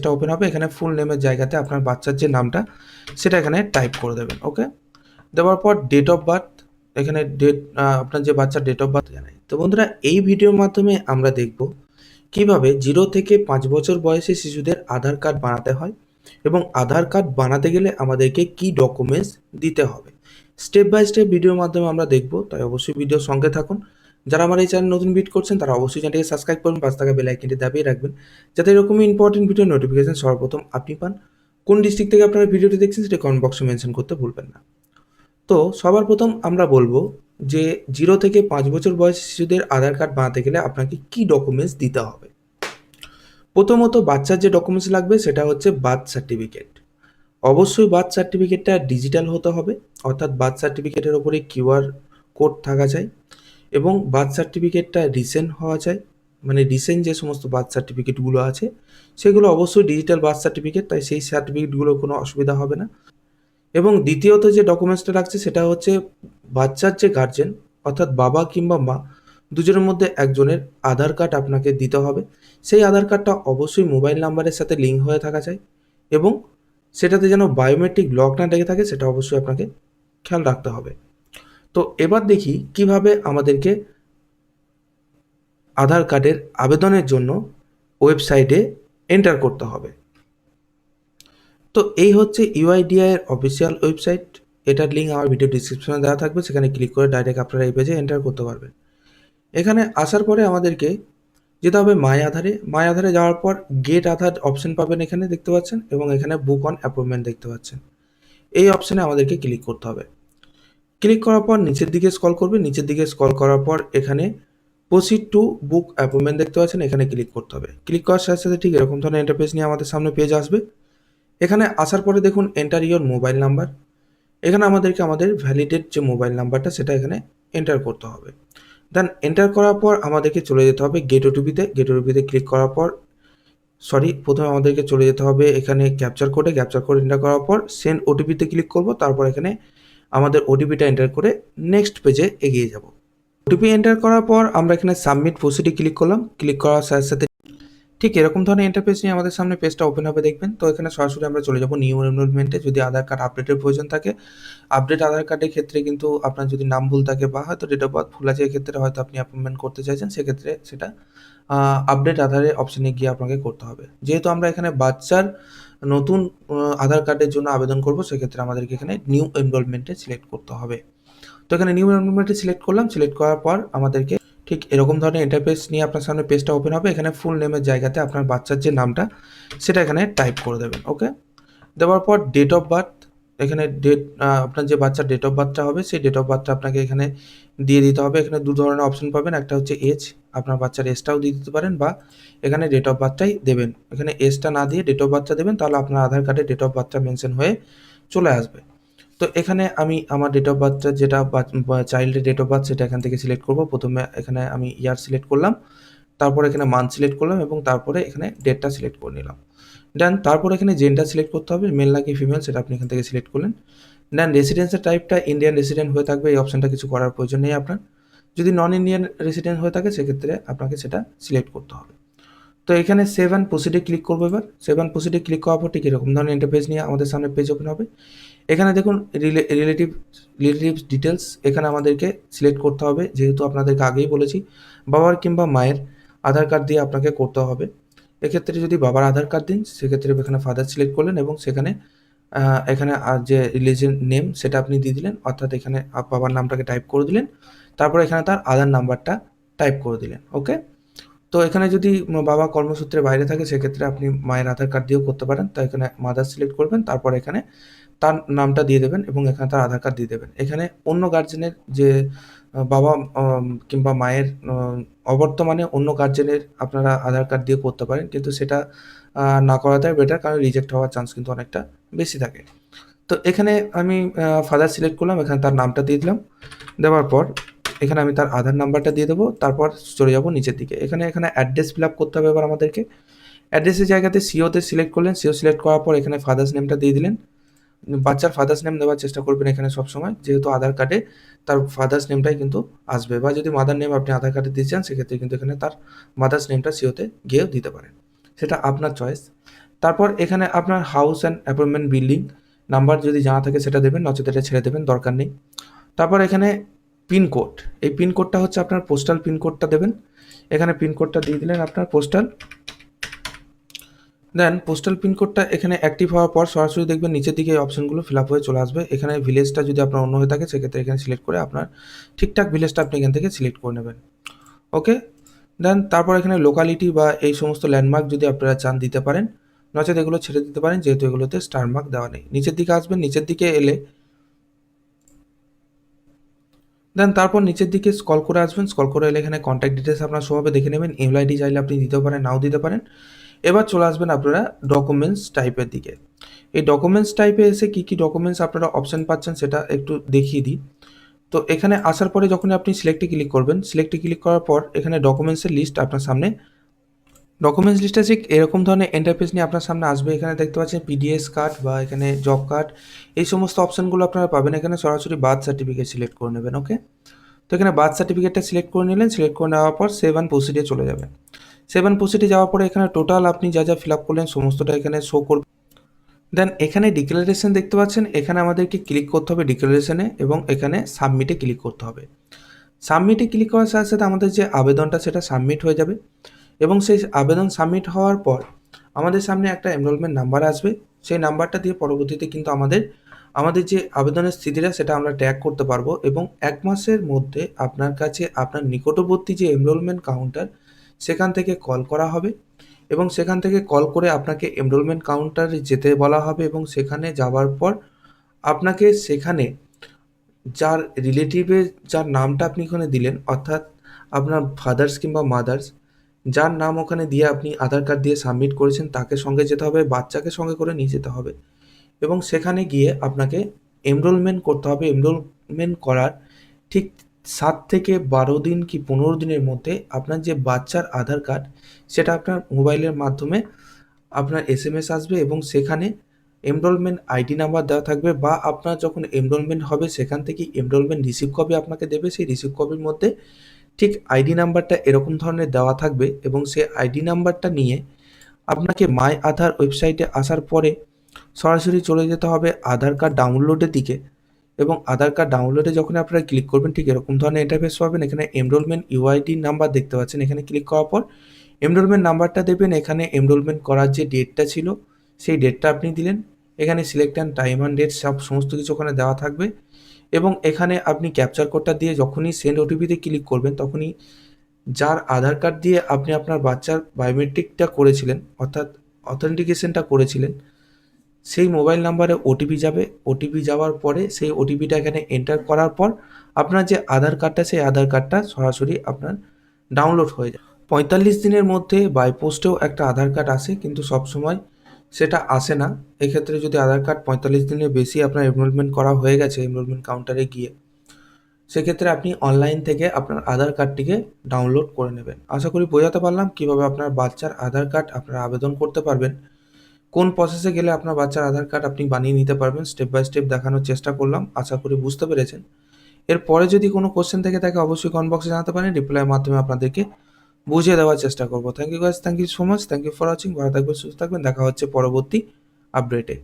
পেজটা ওপেন হবে, এখানে ফুল নেমের জায়গাতে আপনার বাচ্চার যে নামটা, সেটা এখানে টাইপ করে দেবেন ওকে দেওয়ার পর ডেট অফ বার্থ এখানে ডেট আপনার যে বাচ্চার ডেট অফ বার্থ জানাই। তো বন্ধুরা, এই ভিডিওর মাধ্যমে আমরা দেখব কীভাবে জিরো থেকে পাঁচ বছর বয়সী শিশুদের আধার কার্ড বানাতে হয় এবং আধার কার্ড বানাতে গেলে আমাদেরকে কি ডকুমেন্টস দিতে হবে। স্টেপ বাই স্টেপ ভিডিওর মাধ্যমে আমরা দেখব, তাই অবশ্যই ভিডিওর সঙ্গে থাকুন। যারা আমার এই চ্যানেল নতুন ভিড করছেন, তারা অবশ্যই চ্যানেলটিকে সাবস্ক্রাইব করুন পাঁচ টাকা বেল আইকনটি দাবিয়ে রাখবেন, যাতে এরকমই ইম্পর্টেন্ট ভিডিও নোটিফিকেশন সর্বপ্রথম আপনি পান। কোন ডিস্ট্রিক্ট থেকে আপনারা ভিডিওটি দেখছেন, সেটা কমেন্ট বক্সে মেনশন করতে ভুলবেন না। তো, সবার প্রথম আমরা বলব যে জিরো থেকে পাঁচ বছর বয়সী শিশুদের আধার কার্ড বানাতে গেলে আপনাকে কি ডকুমেন্টস দিতে হবে? প্রথমত বাচ্চার যে ডকুমেন্টস লাগবে, সেটা হচ্ছে বার্থ সার্টিফিকেট অবশ্যই বার্থ সার্টিফিকেটটা ডিজিটাল হতে হবে, অর্থাৎ বার্থ সার্টিফিকেটের ওপরে কিউআর কোড থাকা চাই। এবং বার্থ সার্টিফিকেটটা রিসেন্ট হওয়া চাই। মানে রিসেন্ট যে সমস্ত বার্থ সার্টিফিকেটগুলো আছে, সেগুলো অবশ্যই ডিজিটাল বার্থ সার্টিফিকেট তাই সেই সার্টিফিকেটগুলোর কোনো অসুবিধা হবে না। এবং দ্বিতীয়ত যে ডকুমেন্টসটা লাগছে, সেটা হচ্ছে বাচ্চার যে গার্জেন অর্থাৎ বাবা কিংবা মা, দুজনের মধ্যে একজনের আধার কার্ড আপনাকে দিতে হবে। সেই আধার কার্ডটা অবশ্যই মোবাইল নাম্বারের সাথে লিঙ্ক হয়ে থাকা চাই এবং সেটাতে যেন বায়োমেট্রিক লক না লেগে থাকে, সেটা অবশ্যই আপনাকে খেয়াল রাখতে হবে। তো এবার দেখি কীভাবে আমাদেরকে আধার কার্ডের আবেদনের জন্য ওয়েবসাইটে এন্টার করতে হবে। তো এই হচ্ছে ইউআইডিআই এর অফিসিয়াল ওয়েবসাইট। এটার লিঙ্ক আমার ভিডিও ডিসক্রিপশনে দেওয়া থাকবে, সেখানে ক্লিক করে ডাইরেক্ট আপনারা এই পেজে এন্টার করতে পারবেন। এখানে আসার পরে আমাদেরকে যেতে হবে মাই আধারে। মাই আধারে যাওয়ার পর গেট আধার অপশন পাবেন এখানে দেখতে পাচ্ছেন এবং এখানে বুক অন অ্যাপয়েন্টমেন্ট দেখতে পাচ্ছেন। এই অপশনে আমাদেরকে ক্লিক করতে হবে। ক্লিক করার পর নিচের দিকে স্ক্রল করবে। নিচের দিকে স্কল করার পর এখানে প্রসিড টু বুক অ্যাপয়েন্টমেন্ট দেখতে পাচ্ছেন। এখানে ক্লিক করতে হবে। ক্লিক করার সাথে সাথে ঠিক এরকম ধরনের ইন্টারফেস নিয়ে আমাদের সামনে পেজ আসবে। এখানে আসার পরে দেখুন এন্টার ইয়োর মোবাইল নাম্বার এখানে আমাদেরকে আমাদের ভ্যালিডেট যে মোবাইল নাম্বারটা সেটা এখানে এন্টার করতে হবে। দেন এন্টার করার পর আমাদেরকে চলে যেতে হবে গেট ওটিপিতে গেট ওটিপিতে ক্লিক করার পর সরি প্রথমে আমাদেরকে চলে যেতে হবে এখানে ক্যাপচার কোডে ক্যাপচার কোড এন্টার করার পর সেন্ড ওটিপিতে ক্লিক করব। তারপর এখানে আমাদের ওটিপিটা এন্টার করে নেক্সট পেজে এগিয়ে যাব। ওটিপি এন্টার করার পর আমরা এখানে সাবমিট প্রসিডে ক্লিক করলাম। ক্লিক করার সাথে সাথে ঠিক এরকম ধরনের ইন্টারফেস নিয়ে আমাদের সামনে পেজটা ওপেন হবে দেখবেন। তো এখানে সরাসরি আমরা চলে যাব নিউ এনরোলমেন্টে যদি আধার কার্ড আপডেটের প্রয়োজন থাকে আপডেট আধার কার্ডের ক্ষেত্রে কিন্তু আপনার যদি নাম ভুল থাকে বা হয়তো ডেট অফ বার্থ ভুল আছে, এক্ষেত্রে হয়তো আপনি অ্যাপয়েন্টমেন্ট করতে চাইছেন, সেক্ষেত্রে সেটা আপডেট আধারের অপশানে গিয়ে আপনাকে করতে হবে। যেহেতু আমরা এখানে বাচ্চার নতুন আধার কার্ডের জন্য আবেদন করব, সেক্ষেত্রে আমাদেরকে এখানে নিউ এনরোলমেন্টে সিলেক্ট করতে হবে। তো এখানে নিউ এনরোলমেন্টে সিলেক্ট করলাম সিলেক্ট করার পর আমাদেরকে ঠিক এরকম ধরনের ইন্টারফেস নিয়ে আপনার সামনে পেজটা ওপেন হবে। এখানে ফুল নেমের জায়গাতে আপনার বাচ্চার যে নামটা, সেটা এখানে টাইপ করে দেবেন ওকে দেওয়ার পর ডেট অফ বার্থ এখানে ডেট আপনার যে বাচ্চার ডেট অফ বার্থটা হবে, সেই ডেট অফ বার্থটা আপনাকে এখানে দিয়ে দিতে হবে। এখানে দু ধরনের অপশন পাবেন, একটা হচ্ছে এজ আপনার বাচ্চার এজটাও দিয়ে দিতে পারেন বা এখানে ডেট অফ বার্থটাই দেবেন। এখানে এজটা না দিয়ে ডেট অফ বার্থটা দেবেন, তাহলে আপনার আধার কার্ডে ডেট অফ বার্থটা মেনশন হয়ে চলে আসবে। তো এখানে আমি আমার ডেট অফ বার্থটা যেটা চাইল্ডের ডেট অফ বার্থ সেটা এখান থেকে সিলেক্ট করব। প্রথমে এখানে আমি ইয়ার সিলেক্ট করলাম, তারপর এখানে মান্থ সিলেক্ট করলাম এবং তারপরে এখানে ডেটটা সিলেক্ট করে নিলাম। দেন তারপর এখানে জেন্ডার সিলেক্ট করতে হবে মেল নাকি ফিমেল সেটা আপনি এখান থেকে সিলেক্ট করলেন। দেন রেসিডেন্সের টাইপটা ইন্ডিয়ান রেসিডেন্ট হয়ে থাকবে, এই অপশানটা কিছু করার প্রয়োজন নেই আপনার। যদি নন ইন্ডিয়ান রেসিডেন্ট হয়ে থাকে, সেক্ষেত্রে আপনাকে সেটা সিলেক্ট করতে হবে। তো এখানে সেভেন প্রসিডে ক্লিক করব এবার। সেভ সেভেন প্রসিডে ক্লিক করার পর ঠিক এরকম ধরনের ইন্টারফেস নিয়ে আমাদের সামনে পেজ ওপেন হবে। এখানে দেখুন রিলেটিভ রিলেটিভ ডিটেলস এখানে আমাদেরকে সিলেক্ট করতে হবে। যেহেতু আপনাদেরকে আগেই বলেছি, বাবার কিংবা মায়ের আধার কার্ড দিয়ে আপনাকে করতে হবে। এক্ষেত্রে যদি বাবার আধার কার্ড দিন, সেক্ষেত্রে এখানে ফাদার সিলেক্ট করলেন এবং সেখানে এখানে যে রিলিজিয়ান নেম সেটা আপনি দিয়ে দিলেন, অর্থাৎ এখানে বাবার নামটাকে টাইপ করে দিলেন, তারপর এখানে তার আধার নাম্বারটা টাইপ করে দিলেন ওকে তো এখানে যদি বাবা কর্মসূত্রে বাইরে থাকে, সেক্ষেত্রে আপনি মায়ের আধার কার্ড দিয়েও করতে পারেন, তো এখানে মাদার সিলেক্ট করবেন, তারপর এখানে তার নামটা দিয়ে দেবেন এবং এখানে তার আধার কার্ড দিয়ে দেবেন। এখানে অন্য গার্জেনের যে বাবা কিংবা মায়ের অবর্তমানে অন্য গার্জেনের আপনারা আধার কার্ড দিয়ে করতে পারেন। কিন্তু সেটা না করাটাই বেটার কারণ রিজেক্ট হওয়ার চান্স কিন্তু অনেকটা বেশি থাকে। তো এখানে আমি ফাদার সিলেক্ট করলাম, এখানে তার নামটা দিয়ে দিলাম। দেওয়ার পর এখানে আমি তার আধার নাম্বারটা দিয়ে দেবো। তারপর চলে যাব নিচের দিকে। এখানে এখানে অ্যাড্রেস ফিল আপ করতে হবে এবার আমাদেরকে। অ্যাড্রেসের জায়গাতে সিওতে সিলেক্ট করলেন। সিও সিলেক্ট করার পর এখানে ফাদার্স নেমটা দিয়ে দিলেন। বাচ্চার ফাদার্স নেম দেওয়ার চেষ্টা করবেন এখানে সবসময়, যেহেতু আধার কার্ডে তার ফাদার্স নেমটাই কিন্তু আসবে। বা যদি মাদার নেম আপনি আধার কার্ডে দিয়ে চান, সেক্ষেত্রে কিন্তু এখানে তার মাদার্স নেমটা সিওতে গিয়েও দিতে পারেন। সেটা আপনার চয়েস তারপর এখানে আপনার house and appointment building number যদি জানা থাকে, সেটা দেবেন, নচেত এটা ছেড়ে দেবেন, দরকার নেই। তারপর এখানে পিনকোড এই পিনকোডটা হচ্ছে আপনার পোস্টাল পিনকোডটা দেবেন। এখানে পিনকোডটা দিয়ে দিলেন আপনার পোস্টাল দেন পোস্টাল পিনকোডটা এখানে অ্যাক্টিভ হওয়ার পর সরাসরি দেখবেন নিচের দিকে এই অপশনগুলো ফিল আপ হয়ে চলে আসবে। এখানে ভিলেজটা যদি আপনার অন্য হয়ে থাকে, সেক্ষেত্রে এখানে সিলেক্ট করে আপনার ঠিকঠাক ভিলেজটা আপনি এখান থেকে সিলেক্ট করে নেবেন। ওকে দেন তারপর এখানে লোকালিটি বা এই সমস্ত ল্যান্ডমার্ক যদি আপনারা চান দিতে পারেন, নচেত এগুলো ছেড়ে দিতে পারেন, যেহেতু এগুলোতে স্টার মার্ক দেওয়া নেই। নিচের দিকে আসবেন, নিচের দিকে এলে দেন, তারপর নিচের দিকে স্কল করে আসবেন। স্কল করে এলে এখানে কন্ট্যাক্ট ডিটেলস আপনার সবভাবে দেখে নেবেন। ইমেল আইডি চাইলে আপনি দিতেও পারেন, নাও দিতে পারেন। এবার চলে আসবেন আপনারা ডকুমেন্টস টাইপের দিকে। এই ডকুমেন্টস টাইপে এসে কী কী ডকুমেন্টস আপনারা অপশান পাচ্ছেন সেটা একটু দেখিয়ে দিই। তো এখানে আসার পরে যখন আপনি সিলেক্টে ক্লিক করবেন সিলেক্টে ক্লিক করার পর এখানে ডকুমেন্টসের লিস্ট আপনার সামনে। ডকুমেন্টস লিস্টে ঠিক এরকম ধরনের এন্টারপ্রাইজ নিয়ে আপনার সামনে আসবে। এখানে দেখতে পাচ্ছেন পিডিএস কার্ড বা এখানে জব কার্ড এই সমস্ত অপশানগুলো আপনারা পাবেন। এখানে সরাসরি বার্থ সার্টিফিকেট সিলেক্ট করে নেবেন ওকে তো এখানে বার্থ সার্টিফিকেটটা সিলেক্ট করে নিলেন। সিলেক্ট করে নেওয়ার পর সেভেন প্রসিডে চলে যাবেন। সেভেন প্রসিডে যাওয়ার পরে এখানে টোটাল আপনি যা যা ফিল আপ করলেন সমস্তটা এখানে শো করবে। দেন এখানে ডিক্লারেশন দেখতে পাচ্ছেন, এখানে আমাদেরকে ক্লিক করতে হবে ডিক্লারেশনে এবং এখানে সাবমিটে ক্লিক করতে হবে। সাবমিটে ক্লিক করার সাথে সাথে আমাদের যে আবেদনটা সেটা সাবমিট হয়ে যাবে এবং সেই আবেদন সাবমিট হওয়ার পর আমাদের সামনে একটা এনরোলমেন্ট নাম্বার আসবে। সেই নাম্বারটা দিয়ে পরবর্তীতে কিন্তু আমাদের আমাদের যে আবেদনের স্থিতিটা সেটা আমরা ট্র্যাক করতে পারব এবং এক মাসের মধ্যে আপনার কাছে, আপনার নিকটবর্তী যে এনরোলমেন্ট কাউন্টার সেখান থেকে কল করা হবে এবং সেখান থেকে কল করে আপনাকে এনরোলমেন্ট কাউন্টারে যেতে বলা হবে এবং সেখানে যাওয়ার পর আপনাকে সেখানে যার রিলেটিভের যার নামটা আপনি ওখানে দিলেন, অর্থাৎ আপনার ফাদার্স কিংবা মাদার্স যার নাম ওখানে দিয়ে আপনি আধার কার্ড দিয়ে সাবমিট করেছেন, তাকে সঙ্গে যেতে হবে, বাচ্চাকে সঙ্গে করে নিয়ে যেতে হবে এবং সেখানে গিয়ে আপনাকে এনরোলমেন্ট করতে হবে। এনরোলমেন্ট করার ঠিক সাত থেকে বারো দিন কি পনেরো দিনের মধ্যে আপনার যে বাচ্চার আধার কার্ড, সেটা আপনার মোবাইলের মাধ্যমে আপনার এস এম এস আসবে এবং সেখানে এনরোলমেন্ট আইডি নাম্বার দেওয়া থাকবে বা আপনার যখন এনরোলমেন্ট হবে সেখান থেকে এনরোলমেন্ট রিসিভ কপি আপনাকে দেবে। সেই রিসিভ কপির মধ্যে ঠিক আইডি নাম্বারটা এরকম ধরনের দেওয়া থাকবে এবং সেই আইডি নাম্বারটা নিয়ে আপনাকে মাই আধার ওয়েবসাইটে আসার পরে সরাসরি চলে যেতে হবে। আধার কার্ড ডাউনলোডের দিকে এবং আধার কার্ড ডাউনলোডে যখন আপনারা ক্লিক করবেন, ঠিক এরকম ধরনের ইন্টারফেস পাবেন। এখানে এনরোলমেন্ট ইউআইডি নাম্বার দেখতে পাচ্ছেন। এখানে ক্লিক করার পর এনরোলমেন্ট নাম্বারটা দেবেন। এখানে এনরোলমেন্ট করার যে ডেটটা ছিল, সেই ডেটটা আপনি দিলেন। এখানে select and time and date সব সমস্ত কিছু ওখানে দেওয়া থাকবে। এবং এখানে আপনি ক্যাপচার কোডটা দিয়ে যখনই সেন্ড ওটিপিতে ক্লিক করবেন, তখনই যার আধার কার্ড দিয়ে আপনি আপনার বাচ্চার বায়োমেট্রিকটা করেছিলেন, অর্থাৎ অথেন্টিকেশনটা করেছিলেন সেই মোবাইল নাম্বারে ওটিপি যাবে। ওটিপি যাওয়ার পরে সেই ওটিপিটা এখানে এন্টার করার পর আপনার যে আধার কার্ডটা সেই আধার কার্ডটা সরাসরি আপনার ডাউনলোড হয়ে যায় পঁয়তাল্লিশ দিনের মধ্যে বাই পোস্টেও একটা আধার কার্ড আসে, কিন্তু সবসময় সেটা আসে না। এক্ষেত্রে যদি আধার কার্ড পঁয়তাল্লিশ দিনের বেশি আপনার এনরোলমেন্ট করা হয়ে গেছে এনরোলমেন্ট কাউন্টারে গিয়ে, সেক্ষেত্রে আপনি অনলাইন থেকে আপনার আধার কার্ডটিকে ডাউনলোড করে নেবেন। আশা করি বোঝাতে পারলাম কীভাবে আপনার বাচ্চার আধার কার্ড আপনারা আবেদন করতে পারবেন। কোন প্রসেসে গেলে আপনার বাচ্চার আধার কার্ড আপনি বানিয়ে নিতে পারবেন? স্টেপ বাই স্টেপ দেখানোর চেষ্টা করলাম, আশা করি বুঝতে পেরেছেন। এরপরে যদি কোনো কোশ্চেন থেকে থাকে, অবশ্যই কমেন্ট বক্সে জানাতে পারেন রিপ্লাইয়ের মাধ্যমে আপনাদেরকে বুঝিয়ে দেওয়ার চেষ্টা করব। Thank you guys thank you so much thank you for watching ভালো থাকবেন, সুস্থ থাকবেন, দেখা হচ্ছে পরবর্তী আপডেটে